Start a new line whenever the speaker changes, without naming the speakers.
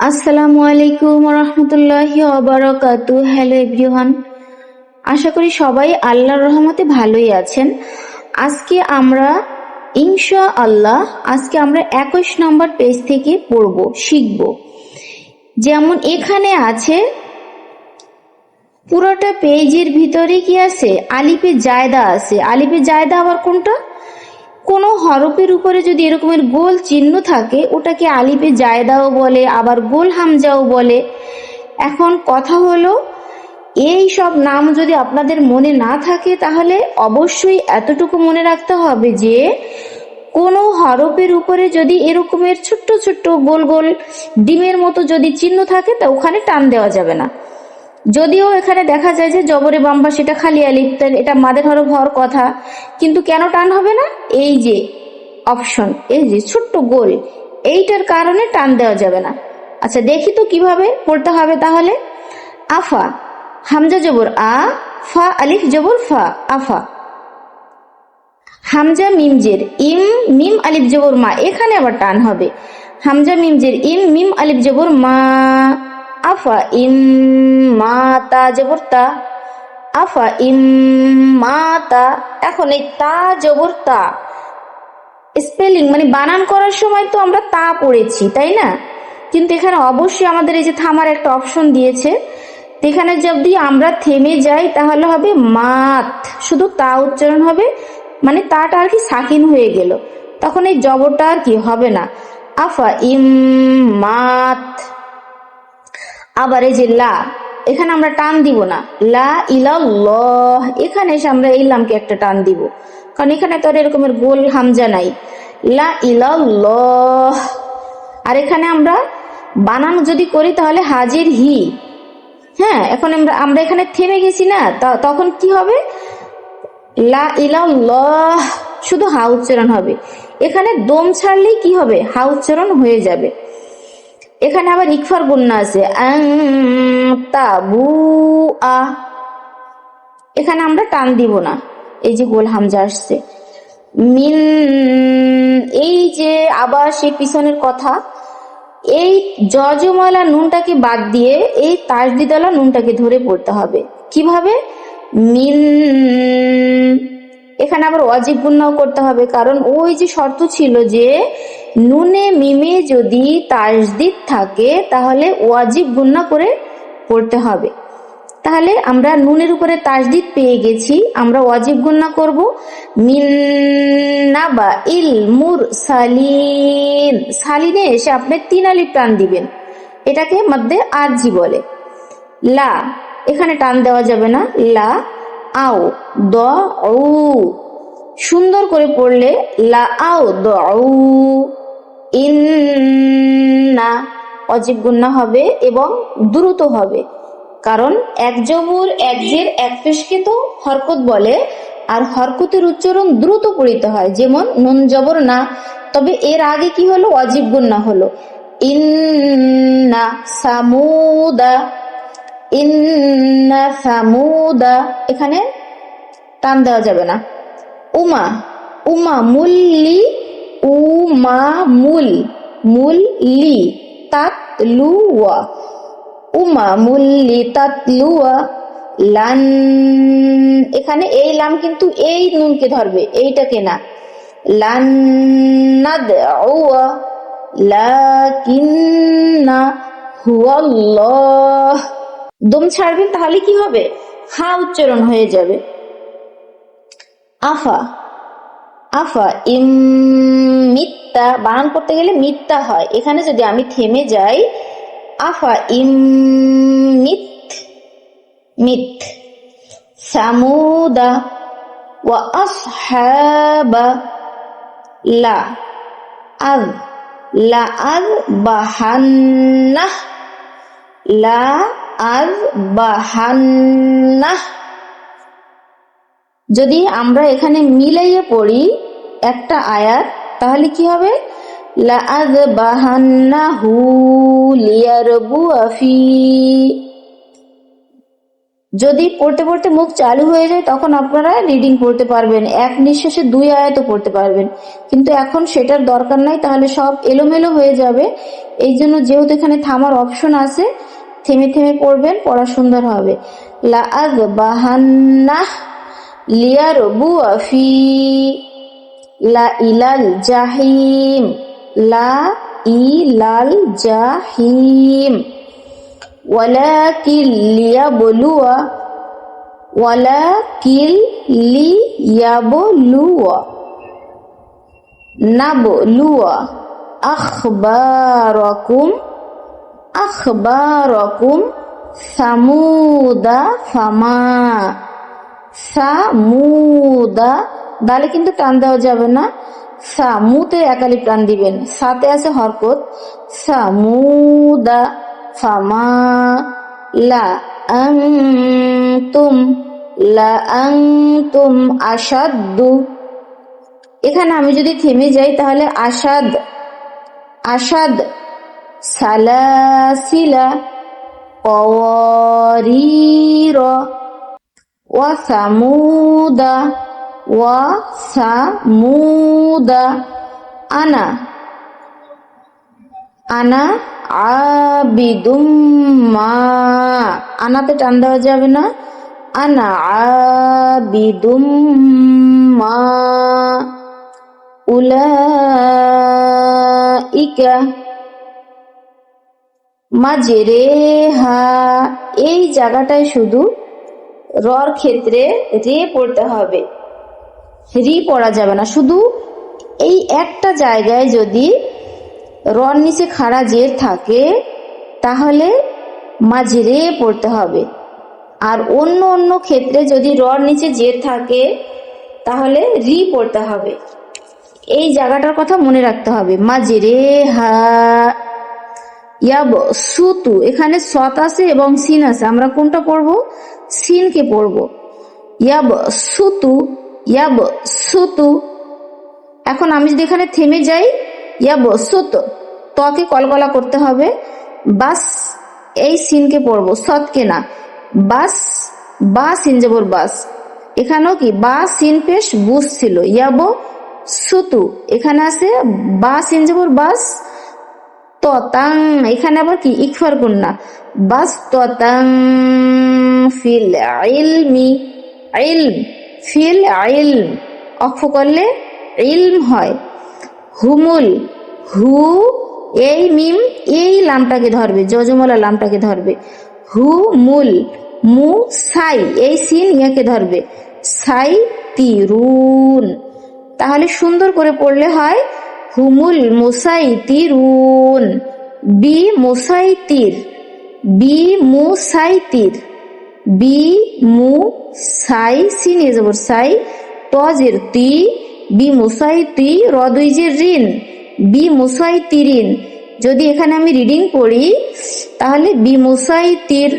আসসালামু আলাইকুম রহমতুল্লাহি অবরাকাতু হ্যালো এভরিওয়ান। আশা করি সবাই আল্লাহর রহমতে ভালোই আছেন। আজকে আমরা ইনশা আল্লাহ আজকে আমরা একুশ নম্বর পেজ থেকে পড়ব, শিখব। যেমন এখানে আছে, পুরোটা পেজের ভিতরে কি আছে? আলিপে জায়দা আছে। আলিপে জায়দা আবার কোনটা? কোনো হরফের উপরে যদি এরকমের গোল চিহ্ন থাকে, ওটাকে আলিপে জায়দাও বলে, আবার গোল হামজাও বলে। এখন কথা হলো, এই সব নাম যদি আপনাদের মনে না থাকে, তাহলে অবশ্যই এতটুকু মনে রাখতে হবে যে, কোনো হরফের উপরে যদি এরকমের ছোট্ট ছোট্ট গোল গোল ডিমের মতো যদি চিহ্ন থাকে, তা ওখানে টান দেওয়া যাবে না। যদিও এখানে দেখা যায় যে জবরে বাম্বা সেটা খালি আলিফ এটা মাদের হরফ হওয়ার কথা। কিন্তু কেন টান হবে না? এই যে অপশন এই যে ছোট্ট গোল, এইটার কারণে টান দেওয়া যাবে না। আচ্ছা দেখি তো কীভাবে পড়তে হবে তাহলে। আফা, হামজা জবর আ, ফা, আলিফ জবর ফা, আফা। হামজা মিমজের ইম, মিম, আলিফ জবর মা, এখানে আবার টান হবে। হামজা মিমজের ইম, মিম, আলিফ জবর মা, আফা, ইম। মা তা জবর তা আফা ইম মা তা এখন এই তা জবর তা স্পেলিং মানে বানান করার সময় তো আমরা তা পড়েছি, তাই না? কিন্তু এখানে অবশ্যই আমাদের এই যে থামার একটা অপশন দিয়েছে। এখানে যদি আমরা থেমে যাই, তাহলে হবে মাত। শুধু তা উচ্চারণ হবে মানে তাটা আর কি সাকিন হয়ে গেল। তখন এই জবরটা আর কি হবে না। আফা ইম মাত। আবার এই যে লা। এখানে আমরা টান দিব না। লা ইলাল্লাহ। এখানে এসে আমরা এই লামকে একটা টান দিব। কারণ এখানে তো আর এরকমের গোল হামজা নাই। লা ইলাল্লাহ। আর এখানে আমরা বানান যদি করি তাহলে হাজির হি। হ্যাঁ এখন আমরা আমরা এখানে থেমে গেছি না। তখন কি হবে? লা ইলাল্লাহ। শুধু হা উচ্চারণ হবে। এখানে দম ছাড়লেই কি হবে? হা উচ্চারণ হয়ে যাবে। এখানে আবার ইকফার গুন্না আছে। তাবু আ এখানে আমরা টান দিব না। এই যে গোল হামজা আসছে। মিন এই যে আবার সেই পিছনের কথা, এই জজমালা নুনটাকে বাদ দিয়ে এই তাসদিদালা নুনটাকে ধরে পড়তে হবে। কীভাবে? মিন এখানে আবার অজিব গুন্নাও করতে হবে, কারণ ওই যে শর্ত ছিল যে নুনে মিমে যদি তাসদিদ থাকে, তাহলে ওয়াজিব গুন্না করে পড়তে হবে। তাহলে আমরা নুনের উপরে তাসদিদ পেয়ে গেছি, আমরা ওয়াজিব গুন্না করব। মিন্নাবা ইল মুর সালিন সালিনে এসে আপনি তিন আলিফ টান দিবেন। এটাকে মধ্যে আরজি বলে। লা, এখানে টান দেওয়া যাবে না। লা, আও দ সুন্দর করে পড়লে লা আও দ ইন্না অজীব গুন্না হবে এবং দ্রুত হবে। কারণ এক জবর এক জের, এক পেশকে তো হরকত বলে, আর হরকতের উচ্চারণ দ্রুত পড়িতে হয়, যেমন নুন জবর না। তবে এর আগে কি হলো? অজীব গুন্না হলো। ইন্না সামুদা ইন্না সামুদা। এখানে টান দেওয়া যাবে না। উমা উমা মুল্লি উমা মুল লি তাত লুয়া উমা মুল্লি তাত লুয়া লান, এখানে এই লাম কিন্তু এই নুনকে ধরবে, এইটাকে না। লান নাদউয়া লাকিন্না হুয়াল্লাহ। দম ছাড়বেন, তাহলে কি হবে? হা উচ্চারণ হয়ে যাবে। আফা আফা, ইম মিথ্যা বানান করতে গেলে মিথ্যা হয়। এখানে যদি আমি থেমে যাই, আফা ইম মিথ মিথ। সামুদা ওয়া আসহাবা লা আদ লা আদ বাহান্নাহ, লা আদ বাহান্নাহ। যদি আমরা এখানে মিলাইয়ে পড়ি একটা আয়াত তাহলে কি হবে? লিয়ারবু আফি যদি পড়তে পড়তে মুখ চালু হয়ে যায়, তখন আপনারা রিডিং পড়তে পারবেন। এক নিঃশ্বাসে দুই আয়াতও পড়তে পারবেন। কিন্তু এখন সেটার দরকার নাই, তাহলে সব এলোমেলো হয়ে যাবে। এই জন্য যেহেতু এখানে থামার অপশন আছে, থেমে থেমে পড়বেন, পড়া সুন্দর হবে। লা আগ বাহান্না লিয়ার বুয়াফি লা ইলাল জাহিম লা ইলাল জাহিম ولكن ليبلو ولكن ليبلو نبلو أخباركم أخباركم ثمود فما সামুদা দালে কিন্তু টান দেওয়া যাবে না সামুতে একালি প্রাণ দিবেন সাতে আছে হরকত সামুদা ফামা লা আনতুম লা আনতুম আসাদ্দু এখানে আমি যদি থেমে যাই তাহলে আসাদ আসাদ সালাসিলা কওয়ারির وثمود وثمود أنا আনা আবিদুম মা আনাতে টান দেওয়া যাবে না আনা আবিদুম মা উলাইকা মাজেরে হা এই জায়গাটায় শুধু রর ক্ষেত্রে রে পড়তে হবে রি পড়া যাবে না। শুধু এই একটা জায়গায় যদি রর নিচে খাড়া জের থাকে, তাহলে মাঝরে পড়তে হবে। আর অন্য অন্য ক্ষেত্রে যদি রর নিচে জের থাকে, তাহলে রি পড়তে হবে। এই জায়গাটার কথা মনে রাখতে হবে। মাঝরে হা ইয়াব সুতু। এখানে সত আছে এবং সিন আছে। আমরা কোনটা পড়ব? সিনকে পড়ব। ইয়াব সুতু ইয়াব সুতু। এখন আমি যদি এখানে থেমে যাই, ইয়াব সুত। তকে কলকলা করতে হবে। বাস, এই সিনকে পড়ব, সৎকে না। বাস, বা সিন যাবর বাস। এখানেও কি? বা সিন পেশ, বুস ছিল। ইয়াবো সুতু। এখানে আছে, বা সিন যাবর বাস, ততাং। এখানে আবার কি? ইকফার কন্যা বাস, ততাং ফিল ইলমি। ইলম। ফিল ইলম অক্ষ করলে ইলম হয়। হুমুল, হু, এই মিম, এই লামটাকে ধরবে, যজমলা লামটাকে ধরবে। হু মুল মু, সাই, এই সিন ইয়াকে ধরবে। সাই তিরুন। তাহলে সুন্দর করে পড়লে হয়, হুমুল মুসাই তিরুন। বি মুসাইতির বি মুসাইতির বি মু সাই সিনে জবর সাই টজের তি, বি মুসাই তি রদুইজের ঋণ, বি মুসাই তিরিন যদি এখানে আমি রিডিং পড়ি, তাহলে বি মুসাই তীর